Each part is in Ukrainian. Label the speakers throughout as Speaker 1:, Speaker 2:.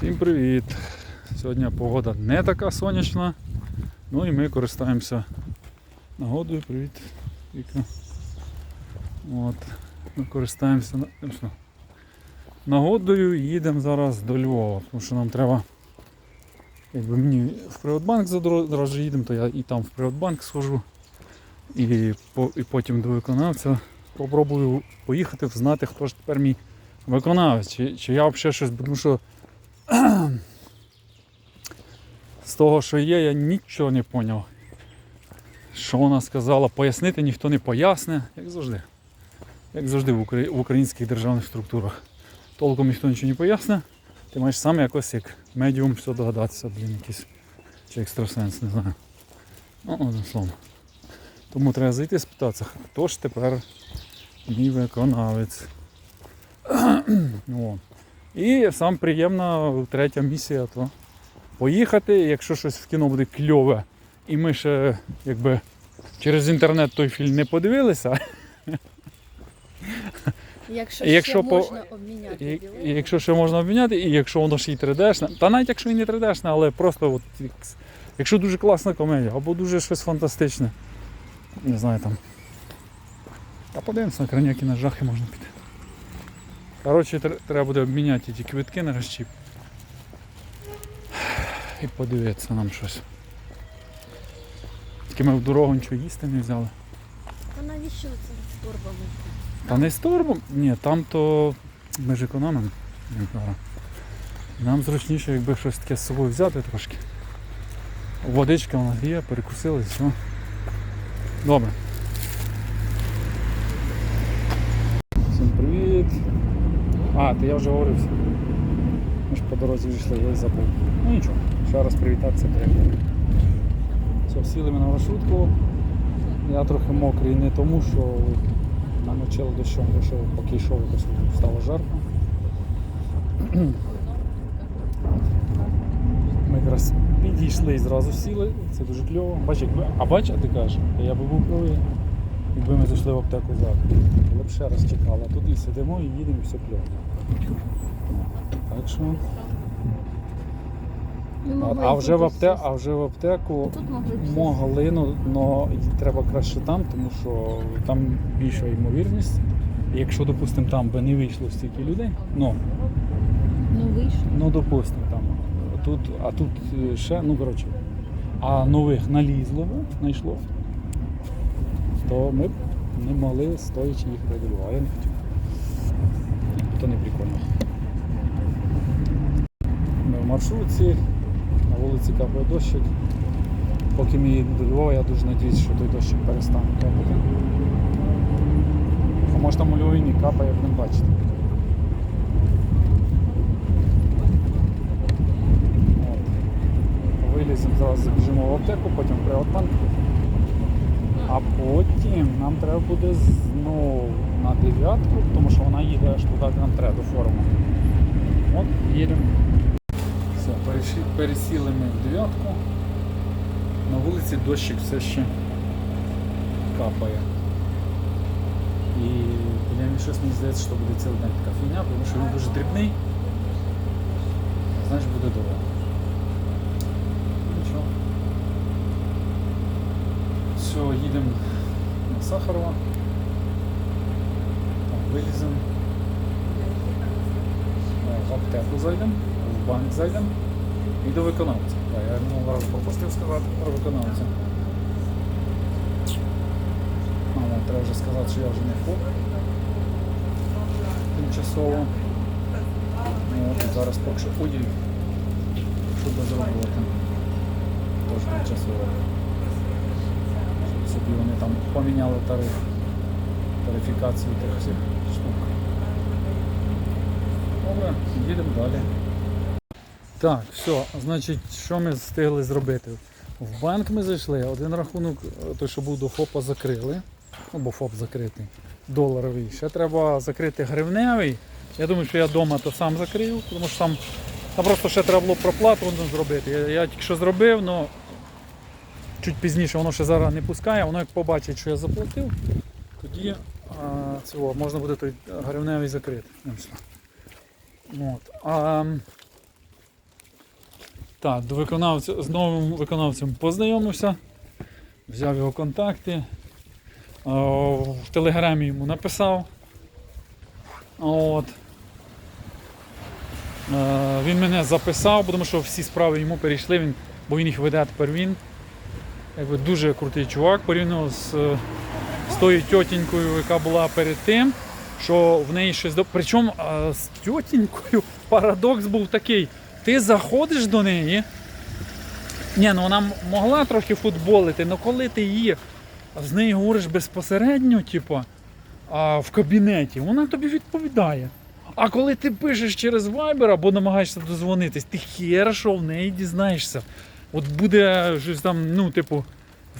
Speaker 1: Всім привіт! Сьогодні погода не така сонячна, ну і ми користаємося нагодою. Привіт, Віка. От. Ми користаємося ну нагодою їдемо зараз до Львова, тому що нам треба. Якби мені в Приватбанк зараз їдемо, то я і там в Приватбанк схожу. І, по, і потім до виконавця попробую поїхати, знати, хто ж тепер мій виконавець. Чи, чи я взагалі щось, тому що з того, що є, я нічого не зрозумів. Що вона сказала, пояснити ніхто не поясне, як завжди. Як завжди в, українських державних структурах. Толком ніхто нічого не поясне, ти маєш сам якось як медіум все догадатися, блін, якийсь чи екстрасенс, не знаю. Ну, одним словом. Тому треба зайти і спитатися, хто ж тепер мій виконавець. І сам приємна третя місія, то поїхати, якщо щось в кіно буде кльове, і ми ще якби через інтернет той фільм не подивилися,
Speaker 2: Якщо,
Speaker 1: якщо
Speaker 2: ще
Speaker 1: по-
Speaker 2: можна обміняти
Speaker 1: і, і якщо ще можна обміняти, і якщо воно ще й 3D-шне, та навіть якщо і не 3D-шне, але просто от, якщо дуже класна комедія, або дуже щось фантастичне, не знаю там. Та подивимося, на краняки на жахи можна піти. Коротше, треба буде обміняти ті квитки на розчіп. І подивитися нам щось. Тільки ми в дорогу нічого їсти не взяли.
Speaker 2: Та навіщо це з торбами?
Speaker 1: Та не з торбом, ні, там то ми ж економимо. Нам зручніше, якби щось таке з собою взяти трошки. Водичка у нас є, перекусили, все. Добре. Всім привіт. А, то я вже говорив. Ми ж по дорозі йшли, я забув. Ну нічого, ще раз привітатися треба. Все, сіли ми на маршрутку. Я трохи мокрий не тому, що намочило дощом, бо що поки йшов, якось стало жарко. Ми якраз підійшли і зразу сіли, це дуже кльово. Бач, якби, а бач, а ти кажеш, я би був правий, якби ми зайшли в аптеку зараз. Але б ще раз чекали, а тут і сидимо і їдемо, і все кльово. Так що. А, а, вже в
Speaker 2: тут
Speaker 1: апте, а вже в аптеку
Speaker 2: могли
Speaker 1: могли, ну, треба краще там, тому що там більша ймовірність. Якщо, допустимо, там би не вийшло стільки людей, ну,
Speaker 2: Ну вийшло.
Speaker 1: ну допустимо, там. Тут, а тут е, ще, ну коротше, а нових налізло, знайшло, то ми б не могли стоячи Я не хотів. То не прикольно. Ми в маршрутці, на вулиці капає дощик. Поки ми їдемо до Львова, я дуже надіюсь, що той дощик перестане капати. А може там у Львові не капає, як не бачите. От. Виліземо, зараз забіжимо в аптеку, потім в Приватбанк. А потім нам треба буде знову на дев'ятку, тому що вона їде аж туди, де нам треба до форуму. От, їдемо. Все, пересіли ми в дев'ятку. На вулиці дощик все ще капає. І мені щось мені здається, що буде цілий день така фігня, тому що він дуже дрібний. Значить буде довго. Нічого. Все, їдемо на Сахарова. Виліземо. Е, В аптеку зайдемо, в банк зайдемо і до виконавця. Так, я минулого разу пропустив сказати про виконавця. А, ну, треба вже сказати, що я вже не ФОП. Тимчасово. Ну, от, зараз поки що поділь, що без роботи. Тож тимчасово. Собі вони там поміняли тариф, тарифікацію тих всіх. Добре, їдемо далі. Так, все, значить, що ми встигли зробити? В банк ми зайшли, один рахунок, е, той, що був до ФОПа, закрили. Ну, бо ФОП закритий, доларовий. Ще треба закрити гривневий. Я думаю, що я вдома то сам закрив, тому що там, там просто ще треба було проплату зробити. Я, я тільки що зробив, але чуть пізніше воно ще зараз не пускає, воно як побачить, що я заплатив, тоді а, цього, можна буде той гривневий закрити. От. А, Так, до виконавця, з новим виконавцем познайомився, взяв його контакти, о, в телеграмі йому написав. От. Е, Він мене записав, тому що всі справи йому перейшли, він, бо він їх веде тепер він. Якби дуже крутий чувак порівняно з, з тою тьотінькою, яка була перед тим, що в неї щось до. Причому з тьотінькою парадокс був такий. Ти заходиш до неї. Ні, ну вона могла трохи футболити, але коли ти її з нею говориш безпосередньо, типу, в кабінеті, вона тобі відповідає. А коли ти пишеш через Viber або намагаєшся дозвонитись, ти хер що в неї дізнаєшся. От буде щось там, ну, типу,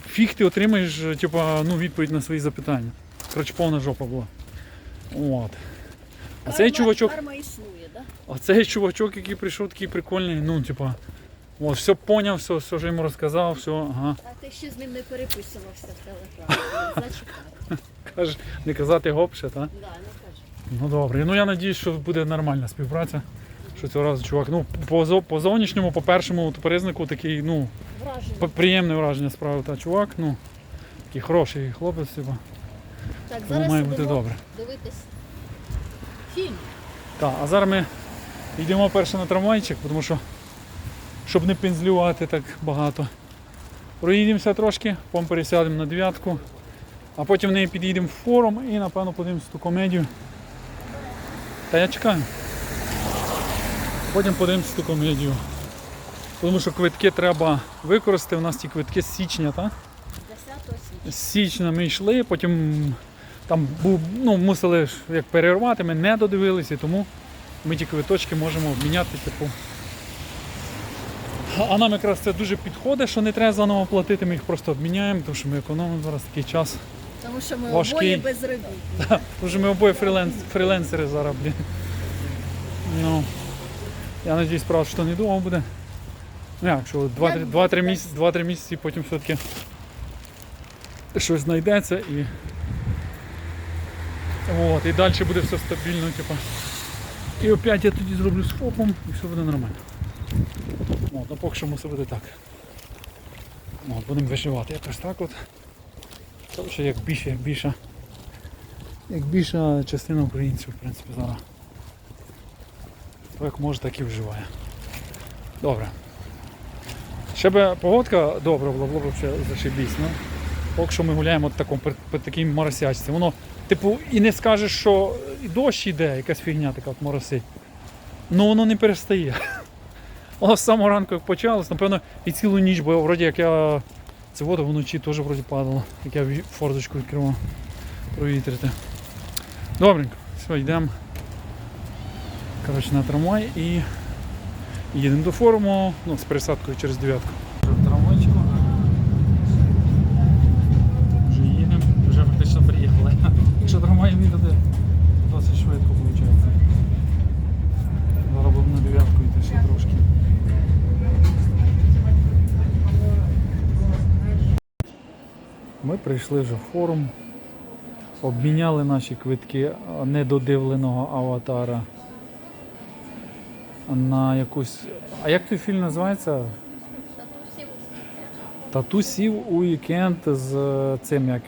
Speaker 1: фіг ти отримаєш, типу, ну, відповідь на свої запитання. Коротше, повна жопа була. От. А цей чувачок.
Speaker 2: Карма існує, да?
Speaker 1: А цей чувачок, який прийшов, такий прикольний, ну, типа, от, все поняв, все, все вже йому розказав, все, ага.
Speaker 2: А ти ще з ним не переписувався в телеграмі. Зачекай.
Speaker 1: Каже, не казати гоп ще, та?
Speaker 2: Да, не кажу.
Speaker 1: Ну добре. Ну я надіюсь, що буде нормальна співпраця. Що цього разу чувак. Ну, по, зо- по зовнішньому, по першому признаку такий, ну,
Speaker 2: Враження.
Speaker 1: п- приємне враження справив та чувак, ну, такий хороший хлопець, типа.
Speaker 2: Так,
Speaker 1: Тому
Speaker 2: зараз
Speaker 1: має бути добре.
Speaker 2: дивитись фільм.
Speaker 1: Так, а зараз ми йдемо перше на трамвайчик, тому що, щоб не пензлювати так багато. Проїдемося трошки, потім пересядемо на дев'ятку, а потім в неї під'їдемо в форум і напевно подивимося ту комедію. Та я чекаю. Потім подивимося ту комедію. Тому що квитки треба використати. У нас ті квитки з січня, так?
Speaker 2: 10 січня.
Speaker 1: з січня ми йшли, потім там був, ну, мусили як перервати, ми не додивилися, тому ми ті квиточки можемо обміняти. Типу. А нам якраз це дуже підходить, що не треба заново платити, ми їх просто обміняємо, тому що ми економимо зараз такий час.
Speaker 2: Тому що ми
Speaker 1: Важкий.
Speaker 2: обоє безробітні.
Speaker 1: Тому що ми обоє фріленс, фріленсери зараз, блін. Ну, я надіюсь, правда, що недовго буде. Ну як, що 2-3
Speaker 2: буде
Speaker 1: місяці, 2-3 місяці потім все-таки щось знайдеться і. От, і далі буде все стабільно, типу. І опять я тоді зроблю з ФОПом і все буде нормально. От, ну поки що мусить бути так. От, будемо виживати якось так от. Коротше, як більше, як більше. Як більша частина українців, в принципі, зараз. То як може, так і вживає. Добре. Ще би погодка добра була, було б взагалі зашибісь. Поки що ми гуляємо от такому, при такій моросячці. Воно, типу, і не скажеш, що і дощ іде, якась фігня така от моросить. Ну воно не перестає. Воно з самого ранку як почалось, напевно, і цілу ніч, бо вроді як я це вода вночі теж вроді падало, як я форточку відкривав провітрити. Добренько, все, йдемо. Коротше, на трамвай і їдемо до форуму, ну, з пересадкою через дев'ятку. Вже в трамвайчику. Вже їдемо, вже фактично приїхали. Якщо трамвай не йде, досить швидко виходить. Зараз будемо на дев'ятку йти ще трошки. Ми прийшли вже в форум, обміняли наші квитки недодивленого аватара на якусь. А як той фільм називається? Татусів у вікенд з е, цим як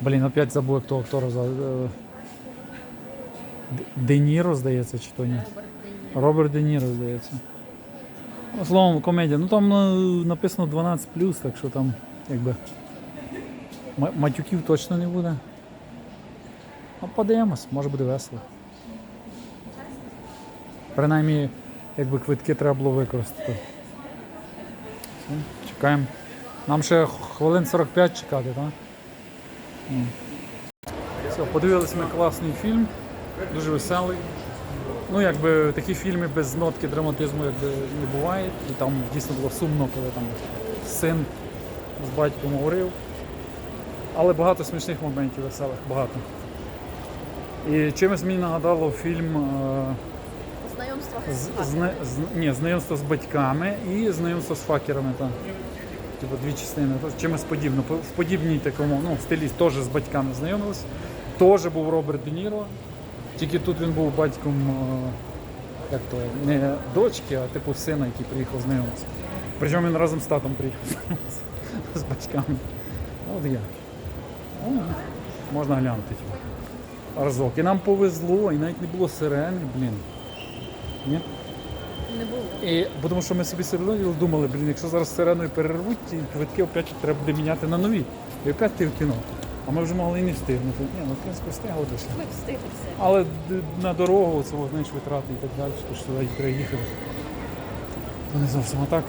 Speaker 1: Блін, опять забув, як того актора е, Де Ніро, здається, чи то ні?
Speaker 2: Роберт Де Ніро.
Speaker 1: Роберт Де Ніро, здається. Словом, комедія. Ну там е, написано 12 так що там якби матюків точно не буде. Ну, подивимось, може буде весело. Принаймні, якби квитки треба було використати. Все, чекаємо. Нам ще хвилин 45 чекати, так? Все, подивилися ми класний фільм, дуже веселий. Ну, якби такі фільми без нотки драматизму якби не буває. І там дійсно було сумно, коли там син з батьком говорив. Але багато смішних моментів веселих, багато. І чимось мені нагадало фільм е,
Speaker 2: Знайомство
Speaker 1: з, зна- з, ні, знайомство з батьками і знайомство з факерами. Та. Типу дві частини. Чимось подібно. В подібній такому ну, стилі теж з батьками знайомилися. Теж був Роберт Де Ніро. Тільки тут він був батьком е, як то, не дочки, а типу сина, який приїхав знайомитися. Причому він разом з татом приїхав з батьками. От я. Ну, можна глянути. Разок. І нам повезло, і навіть не було сирени, блін. Ні?
Speaker 2: Не було.
Speaker 1: І бо тому що ми собі середину думали, блін, якщо зараз сиреною перервуть, ті квитки опять треба буде міняти на нові. І опять ти в кіно. А ми вже могли і не встигнути. Ні, ну в принципі встигли дійшли.
Speaker 2: Ми встигли все.
Speaker 1: Але на дорогу це знаєш, витрати і так далі, що туди треба їхати. То не зовсім. А так,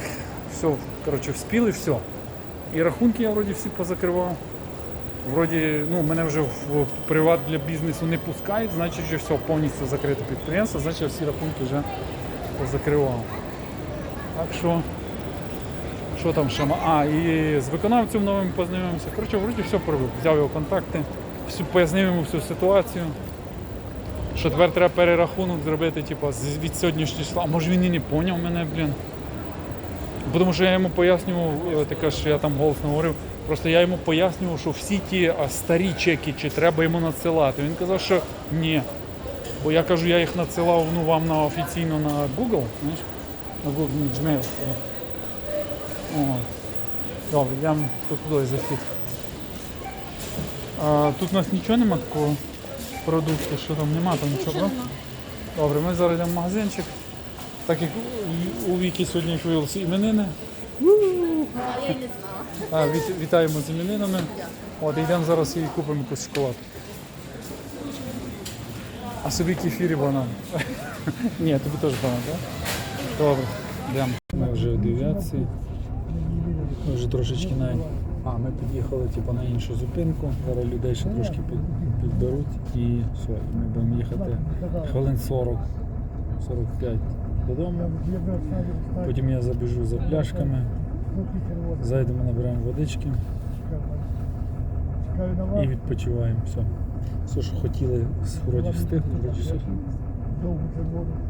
Speaker 1: все, коротше, вспіли, все. І рахунки я вроді всі позакривав. Вроді, ну, мене вже в приват для бізнесу не пускають, значить вже все, повністю закрите підприємство, значить всі рахунки вже позакривав. Так що, що там ще? ма- А, і з виконавцем новим познайомився. Коротше, вроді все пробив. Взяв його контакти, всю, пояснив йому всю ситуацію. Що тепер треба перерахунок зробити, типу, від сьогоднішнього числа. А може він і не поняв мене, блін. Тому що я йому пояснював, таке, що я там голосно говорив, просто я йому пояснював, що всі ті старі чеки, чи треба йому надсилати. Він казав, що ні. Бо я кажу, я їх надсилав ну, вам на офіційно на Google, знаєш, на Google Gmail. О. Добре, тут туди захід. А, тут у нас нічого нема такого продукту, що там нема, там нічого.
Speaker 2: Нічого.
Speaker 1: Добре, ми зараз йдемо в магазинчик. Так як у- у Віки сьогодні як виявилося іменини.
Speaker 2: А
Speaker 1: віт- вітаємо з іменинами. От, йдемо зараз і купимо якусь шоколад. А собі кефір і банан. Ні, тобі теж банан, так? Добре, йдемо. Ми вже в дев'ятці. Ми вже трошечки навіть. А, ми під'їхали типу, на іншу зупинку. Зараз людей ще трошки під- підберуть і все, і ми будемо їхати хвилин 40, 45 додому. Потім я забіжу за пляшками, зайдемо, наберемо водички і відпочиваємо. Все. Все, що хотіли, вроді встигли, вроді все.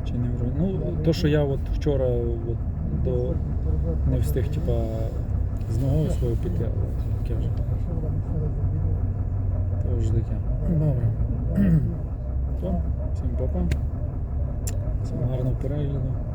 Speaker 1: Чи не вроді. Ну, то, що я от вчора от, до, не встиг типа, з ногою свою піти, але таке вже. То таке. Добре. То, всім папа. Гарного перегляду.